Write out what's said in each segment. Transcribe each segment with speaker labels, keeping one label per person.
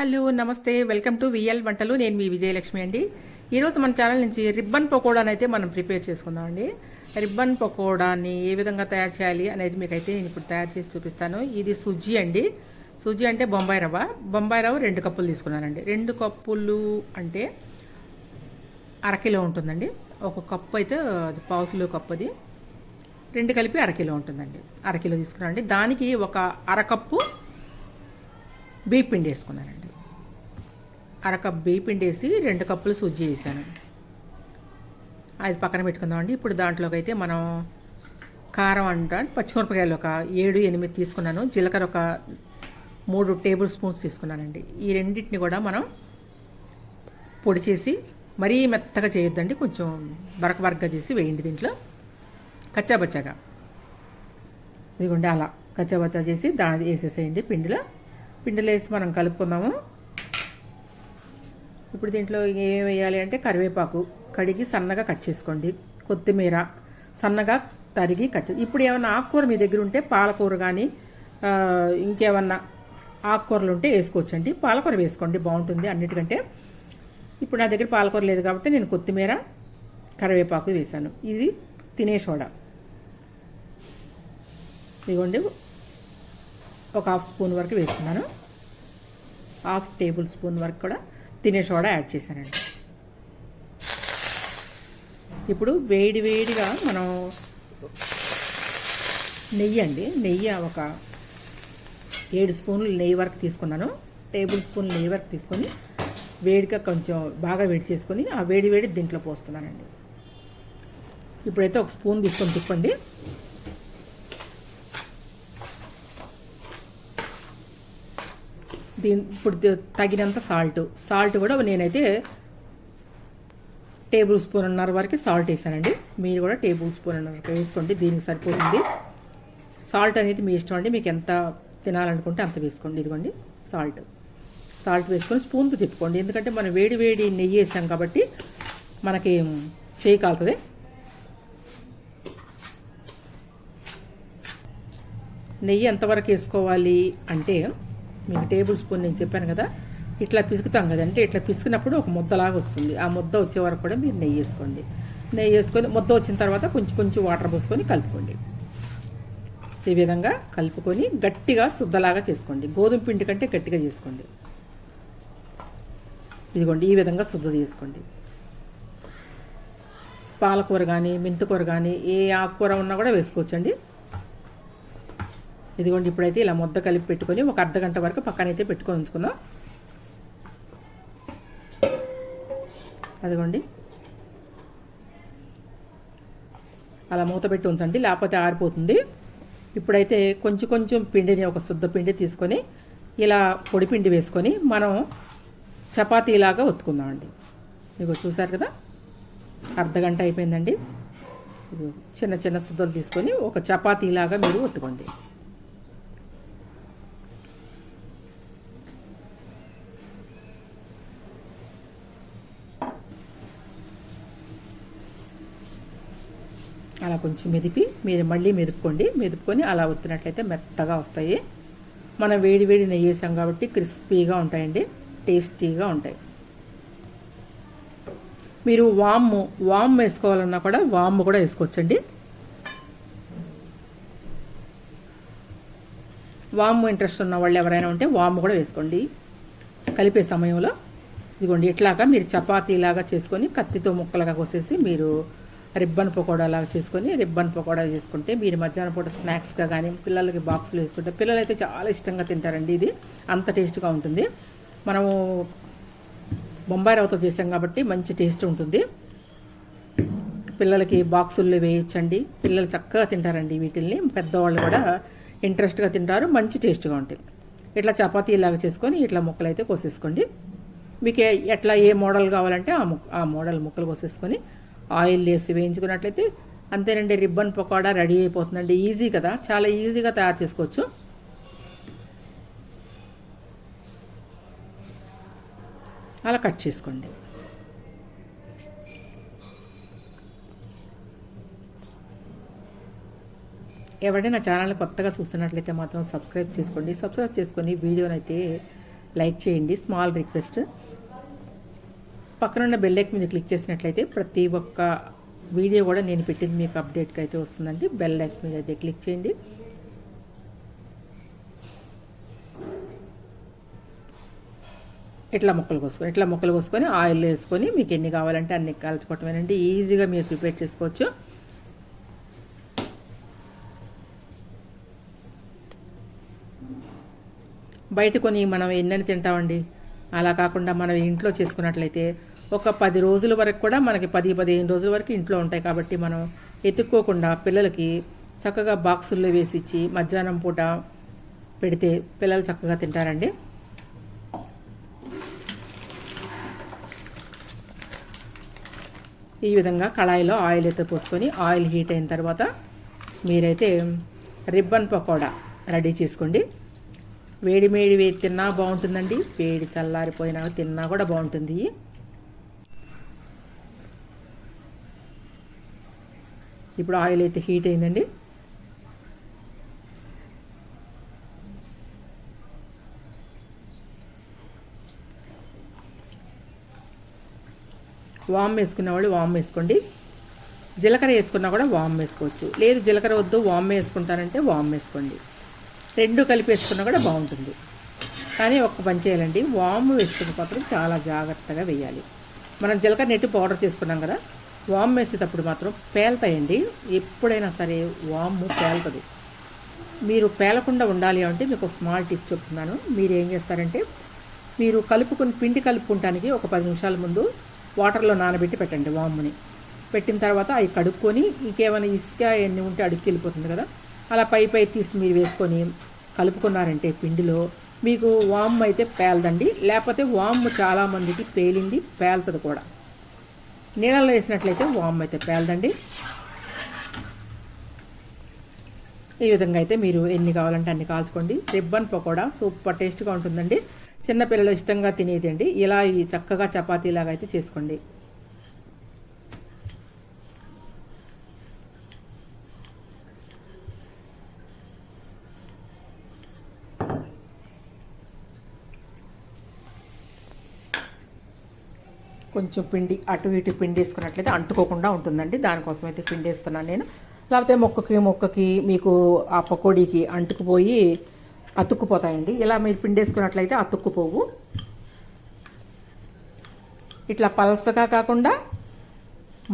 Speaker 1: Hello నమస్తే. Welcome to VL వంటలు. నేను మీ విజయలక్ష్మి అండి. ఈరోజు మన ఛానల్ నుంచి రిబ్బన్ పకోడాని అయితే మనం ప్రిపేర్ చేసుకుందాం అండి. రిబ్బన్ పకోడాని ఏ విధంగా తయారు చేయాలి అనేది మీకైతే నేను ఇప్పుడు తయారు చేసి చూపిస్తాను. ఇది సుజ్జి అండి. సుజ్జి అంటే బొంబాయి రవ్వ. బొంబాయి రవ్వ రెండు కప్పులు తీసుకున్నానండి. రెండు కప్పులు అంటే అరకిలో ఉంటుందండి. ఒక కప్పు అయితే అది పావు కిలో కప్పు అది. రెండు కలిపి అరకిలో ఉంటుందండి. అరకిలో తీసుకున్నానండి. దానికి ఒక అరకప్పు బియ్య పిండి వేసుకున్నానండి. అరకప్ బియ్య పిండి వేసి రెండు కప్పులు సుజ్జి వేసాను. అది పక్కన పెట్టుకుందామండి. ఇప్పుడు దాంట్లోకి అయితే మనం కారం అంట పచ్చిమిరపకాయలు ఒక ఏడు ఎనిమిది తీసుకున్నాను. జీలకర్ర ఒక మూడు టేబుల్ స్పూన్స్ తీసుకున్నానండి. ఈ రెండింటిని కూడా మనం పొడి చేసి మరీ మెత్తగా చేయొద్దండి. కొంచెం బరక బరకగా చేసి వేయండి దీంట్లో. కచ్చాబచ్చాగా ఇదిగోండి అలా కచ్చాబచ్చా చేసి దాని వేసేసేయండి పిండిలో. పిండిలో వేసి మనం కలుపుకుందాము. ఇప్పుడు దీంట్లో ఏం వేయాలి అంటే కరివేపాకు కడిగి సన్నగా కట్ చేసుకోండి. కొత్తిమీర సన్నగా తరిగి కట్ ఇప్పుడు ఏమన్నా ఆకుకూర మీ దగ్గర ఉంటే పాలకూర కానీ ఇంకేమన్నా ఆకుకూరలు ఉంటే వేసుకోవచ్చండి. పాలకూర వేసుకోండి బాగుంటుంది అన్నిటికంటే. ఇప్పుడు నా దగ్గర పాలకూర లేదు కాబట్టి నేను కొత్తిమీర కరివేపాకు వేశాను. ఇది తినే సోడా. ఇదిగోండి ఒక హాఫ్ స్పూన్ వరకు వేసుకున్నాను హాఫ్ టేబుల్ స్పూన్ వరకు కూడా తినే సోడా యాడ్ చేశానండి. ఇప్పుడు వేడి వేడిగా మనం నెయ్యి అండి నెయ్యి ఒక ఏడు స్పూన్లు నెయ్యి వరకు తీసుకున్నాను. టేబుల్ స్పూన్ నెయ్యి వరకు తీసుకొని వేడిగా కొంచెం బాగా వేడి చేసుకొని ఆ వేడి వేడి దీంట్లో పోస్తున్నానండి. ఇప్పుడైతే ఒక స్పూన్ తీసుకొని తిప్పండి. దీని ఇప్పుడు తగినంత సాల్ట్. సాల్ట్ కూడా నేనైతే టేబుల్ స్పూన్ అన్నర వరకు సాల్ట్ వేసానండి. మీరు కూడా టేబుల్ స్పూన్ అన్నర వేసుకోండి దీనికి సరిపోతుంది. సాల్ట్ అనేది మీ ఇష్టం అండి మీకు ఎంత తినాలనుకుంటే అంత వేసుకోండి. ఇదిగోండి సాల్ట్. సాల్ట్ వేసుకొని స్పూన్తో తిప్పుకోండి. ఎందుకంటే మనం వేడి వేడి నెయ్యి వేసాం కాబట్టి మనకి చేయి కాలుతుంది. నెయ్యి ఎంతవరకు వేసుకోవాలి అంటే మీకు టేబుల్ స్పూన్ నేను చెప్పాను కదా ఇట్లా పిసుకుతాం కదంటే ఇట్లా పిసికినప్పుడు ఒక ముద్దలాగా వస్తుంది. ఆ ముద్ద వచ్చే వరకు కూడా మీరు నెయ్యి వేసుకోండి. నెయ్యి వేసుకొని ముద్ద వచ్చిన తర్వాత కొంచెం కొంచెం వాటర్ పోసుకొని కలుపుకోండి. ఈ విధంగా కలుపుకొని గట్టిగా శుద్ధలాగా చేసుకోండి. గోధుమ పిండి కంటే గట్టిగా చేసుకోండి. ఇదిగోండి ఈ విధంగా శుద్ధ చేసుకోండి. పాలకూర కానీ మెంతికూర కానీ ఏ ఆకుకూర ఉన్నా కూడా వేసుకోవచ్చండి. ఇదిగోండి ఇప్పుడైతే ఇలా ముద్ద కలిపి పెట్టుకొని ఒక అర్ధ గంట వరకు పక్కనైతే పెట్టుకొని ఉంచుకుందాం. అదిగోండి. అలా మూత పెట్టి ఉంచండి లేకపోతే ఆరిపోతుంది. ఇప్పుడైతే కొంచెం కొంచెం పిండిని ఒక శుద్ధ పిండి తీసుకొని ఇలా పొడి పిండి వేసుకొని మనం చపాతీలాగా ఒత్తుకుందామండి. మీకు చూసారు కదా అర్ధగంట అయిపోయిందండి. చిన్న చిన్న శుద్ధలు తీసుకొని ఒక చపాతీలాగా మీరు ఒత్తుకోండి. అలా కొంచెం మెదిపి మీరు మళ్ళీ మెదుపుకోండి. మెదుపుకొని అలా ఒత్తినట్లయితే మెత్తగా వస్తాయి. మనం వేడి వేడి నెయ్యి వేసాం కాబట్టి క్రిస్పీగా ఉంటాయండి. టేస్టీగా ఉంటాయి. మీరు వాము వామ్ వేసుకోవాలన్నా కూడా వాము కూడా వేసుకోవచ్చండి. వాము ఇంట్రెస్ట్ ఉన్న వాళ్ళు ఎవరైనా ఉంటే వాము కూడా వేసుకోండి. కలిపే సమయంలో ఇదిగోండి ఇట్లాగా మీరు చపాతీలాగా చేసుకొని కత్తితో ముక్కలుగా కోసేసి మీరు రిబ్బన్ పకోడా లాగా చేసుకొని రిబ్బన్ పకోడా చేసుకుంటే మీరు మధ్యాహ్నం పూట స్నాక్స్గా కానీ పిల్లలకి బాక్సులు వేసుకుంటే పిల్లలు అయితే చాలా ఇష్టంగా తింటారండి ఇది. అంత టేస్ట్గా ఉంటుంది. మనము బొంబాయి రవ్వతో చేసాం కాబట్టి మంచి టేస్ట్ ఉంటుంది. పిల్లలకి బాక్సుల్లో వేయచ్చండి. పిల్లలు చక్కగా తింటారండి వీటిల్ని. పెద్దవాళ్ళు కూడా ఇంట్రెస్ట్గా తింటారు మంచి టేస్ట్గా ఉంటాయి. ఇట్లా చపాతీ ఇలాగా చేసుకొని ఇట్లా ముక్కలు అయితే కోసేసుకోండి. మీకు ఎట్లా ఏ మోడల్ కావాలంటే ఆ ఆ మోడల్ ముక్కలు కోసేసుకొని ఆయిల్ వేసి వేయించుకున్నట్లయితే అంతేనండి రిబ్బన్ పకోడా రెడీ అయిపోతుందండి. ఈజీ కదా? చాలా ఈజీగా తయారు చేసుకోవచ్చు. అలా కట్ చేసుకోండి. ఎవరైనా ఛానల్ కొత్తగా చూస్తున్నట్లయితే మాత్రం సబ్స్క్రైబ్ చేసుకోండి. సబ్స్క్రైబ్ చేసుకొని వీడియోనైతే లైక్ చేయండి. స్మాల్ రిక్వెస్ట్ పక్కనున్న బెల్లైక్ మీద క్లిక్ చేసినట్లయితే ప్రతి ఒక్క వీడియో కూడా నేను పెట్టింది మీకు అప్డేట్కి అయితే వస్తుందండి. బెల్ మీద అయితే క్లిక్ చేయండి. ఇట్లా ముక్కలు కోసుకొని ఇట్లా ముక్కలు కోసుకొని ఆయిల్ వేసుకొని మీకు ఎన్ని కావాలంటే అన్ని కాల్చుకోవటమేనండి. ఈజీగా మీరు ప్రిపేర్ చేసుకోవచ్చు. బయట కొని మనం ఎన్నని తింటామండి? అలా కాకుండా మనం ఇంట్లో చేసుకున్నట్లయితే ఒక పది రోజుల వరకు కూడా మనకి పది పదిహేను రోజుల వరకు ఇంట్లో ఉంటాయి కాబట్టి మనం ఎత్తుక్కోకుండా పిల్లలకి చక్కగా బాక్సుల్లో వేసి ఇచ్చి మధ్యాహ్నం పూట పెడితే పిల్లలు చక్కగా తింటారండి. ఈ విధంగా కళాయిలో ఆయిల్ అయితే పోసుకొని ఆయిల్ హీట్ అయిన తర్వాత మీరైతే రిబ్బన్ పకోడా రెడీ చేసుకోండి. వేడి వేడి వేడి తిన్నా బాగుంటుందండి. వేడి చల్లారిపోయినా తిన్నా కూడా బాగుంటుంది. ఇప్పుడు ఆయిల్ అయితే హీట్ అయిందండి. వామ్ వేసుకున్న వాళ్ళు వామ్ వేసుకోండి. జీలకర్ర వేసుకున్నా కూడా వామ్ వేసుకోవచ్చు. లేదు జీలకర్ర వద్దు వామ్ వేసుకుంటారంటే వామ్ వేసుకోండి. రెండు కలిపేసుకున్నా కూడా బాగుంటుంది. కానీ ఒక్క పని చేయాలండి. వాము వేసుకున్న మాత్రం చాలా జాగ్రత్తగా వేయాలి. మనం జీలకర్ర నెట్టి పౌడర్ చేసుకున్నాం కదా వామ్ వేసేటప్పుడు మాత్రం పేలుతాయండి. ఎప్పుడైనా సరే వాము పేలుతుంది. మీరు పేలకుండా ఉండాలి అంటే మీకు స్మాల్ టిప్ చెప్తున్నాను. మీరు ఏం చేస్తారంటే మీరు కలుపుకుని పిండి కలుపుకుంటానికి ఒక పది నిమిషాల ముందు వాటర్లో నానబెట్టి పెట్టండి వాముని. పెట్టిన తర్వాత అవి కడుక్కొని ఇంకేమైనా ఇసుక ఎన్ని ఉంటే అడుక్కి వెళ్ళిపోతుంది కదా అలా పై పై తీసి మీరు వేసుకొని కలుపుకున్నారంటే పిండిలో మీకు వామ్ అయితే పేలదండి. లేకపోతే వామ్ చాలామందికి పేలింది పేలుతుంది కూడా. నీళ్ళలో వేసినట్లయితే వామ్ అయితే పేలదండి. ఈ విధంగా అయితే మీరు ఎన్ని కావాలంటే అన్ని కాల్చుకోండి. రిబ్బన్ పకోడా సూపర్ టేస్ట్గా ఉంటుందండి. చిన్నపిల్లలు ఇష్టంగా తినేదండి. ఇలా ఈ చక్కగా చపాతీలాగా అయితే చేసుకోండి. కొంచెం పిండి అటు ఇటు పిండి వేసుకున్నట్లయితే అంటుకోకుండా ఉంటుందండి. దానికోసం అయితే పిండి వేస్తున్నాను నేను. లేకపోతే మొక్కకి మొక్కకి మీకు ఆ పకోడీకి అంటుకుపోయి అతుక్కుపోతాయండి. ఇలా మీరు పిండి వేసుకున్నట్లయితే అతుక్కుపోవు. ఇట్లా పలసగా కాకుండా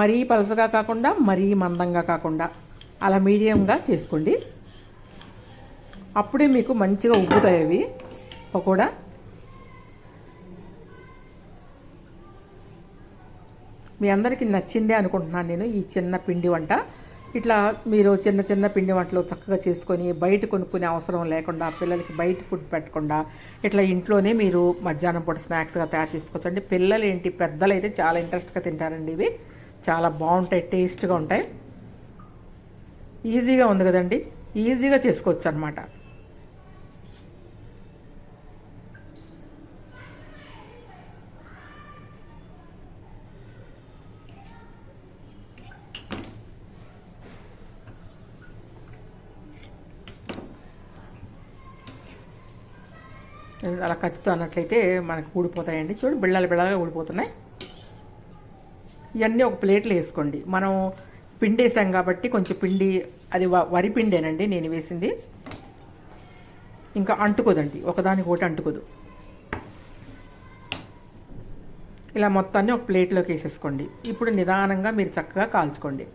Speaker 1: మరీ పలసగా కాకుండా మరీ మందంగా కాకుండా అలా మీడియంగా చేసుకోండి. అప్పుడే మీకు మంచిగా ఉబ్బుతాయి అవి పకోడా. మీ అందరికీ నచ్చిందే అనుకుంటున్నాను నేను ఈ చిన్న పిండి వంట. ఇట్లా మీరు చిన్న చిన్న పిండి వంటలు చక్కగా చేసుకొని బయట కొనుక్కునే అవసరం లేకుండా పిల్లలకి బయట ఫుడ్ పెట్టకుండా ఇట్లా ఇంట్లోనే మీరు మధ్యాహ్నం పూట స్నాక్స్గా తయారు చేసుకోవచ్చండి. పిల్లలు ఏంటి పెద్దలు అయితే చాలా ఇంట్రెస్ట్గా తింటారండి ఇవి. చాలా బాగుంటాయి టేస్ట్గా ఉంటాయి. ఈజీగా ఉంది కదండి. ఈజీగా చేసుకోవచ్చు అనమాట అలా కత్తితో అన్నట్లయితే మనకు ఊడిపోతాయండి. చూడు బిళ్ళలు బిళ్ళలుగా ఊడిపోతున్నాయి. ఇవన్నీ ఒక ప్లేట్లో వేసుకోండి. మనం పిండి వేసాం కాబట్టి కొంచెం పిండి అది వరి పిండేనండి నేను వేసింది. ఇంకా అంటుకోదండి. ఒకదానికి ఒకటి అంటుకోదు. ఇలా మొత్తాన్ని ఒక ప్లేట్లోకి వేసేసుకోండి. ఇప్పుడు నిదానంగా మీరు చక్కగా కాల్చుకోండి.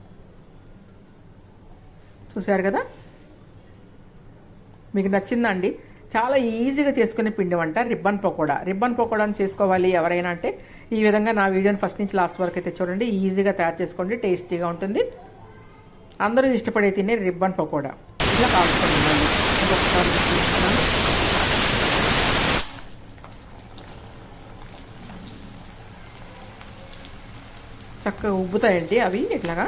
Speaker 1: చూశారు కదా? మీకు నచ్చిందా అండి? చాలా ఈజీగా చేసుకునే పిండి వంట రిబ్బన్ పకోడా. రిబ్బన్ పకోడాని చేసుకోవాలి ఎవరైనా అంటే ఈ విధంగా నా వీడియోని ఫస్ట్ నుంచి లాస్ట్ వరకు అయితే చూడండి. ఈజీగా తయారు చేసుకోండి టేస్టీగా ఉంటుంది. అందరూ ఇష్టపడే తినే రిబ్బన్ పకోడా. ఇలా కాల్చుకోండి చక్కగా ఉబ్బుతాయండి అవి ఇట్లాగా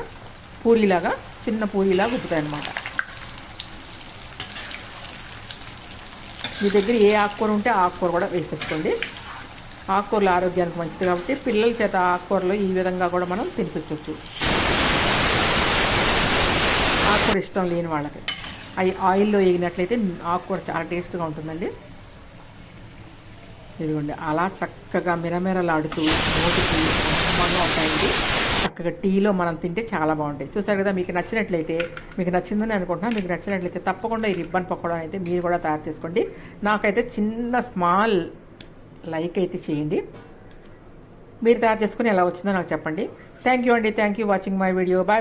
Speaker 1: పూరీలాగా చిన్న పూరిలాగా ఉబ్బుతాయి అన్నమాట మీ దగ్గర ఏ ఆకుకూర ఉంటే ఆకుకూర కూడా వేసేసుకోండి. ఆకుకూరలు ఆరోగ్యానికి మంచిది కాబట్టి పిల్లల చేత ఆకుకూరలు ఈ విధంగా కూడా మనం తినిపించవచ్చు. ఆకుకూర ఇష్టం లేని వాళ్ళకి. అవి ఆయిల్లో వేగినట్లయితే ఆకుకూర చాలా టేస్ట్గా ఉంటుందండి. ఇదిగోండి అలా చక్కగా మిరమిరలాడుతూ నోటికి కమ్మగా ఉంటాయండి చక్కగా టీలో మనం తింటే చాలా బాగుంటాయి. చూసారు కదా మీకు నచ్చినట్లయితే మీకు నచ్చిందని అనుకుంటున్నాను మీకు నచ్చినట్లయితే తప్పకుండా ఈ రిబ్బన్ పకోడా అయితే మీరు కూడా తయారు చేసుకోండి. నాకైతే చిన్న స్మాల్ లైక్ అయితే చేయండి. మీరు తయారు చేసుకుని ఎలా వచ్చిందో నాకు చెప్పండి. థ్యాంక్ యూ అండి. Thank you watching my video bye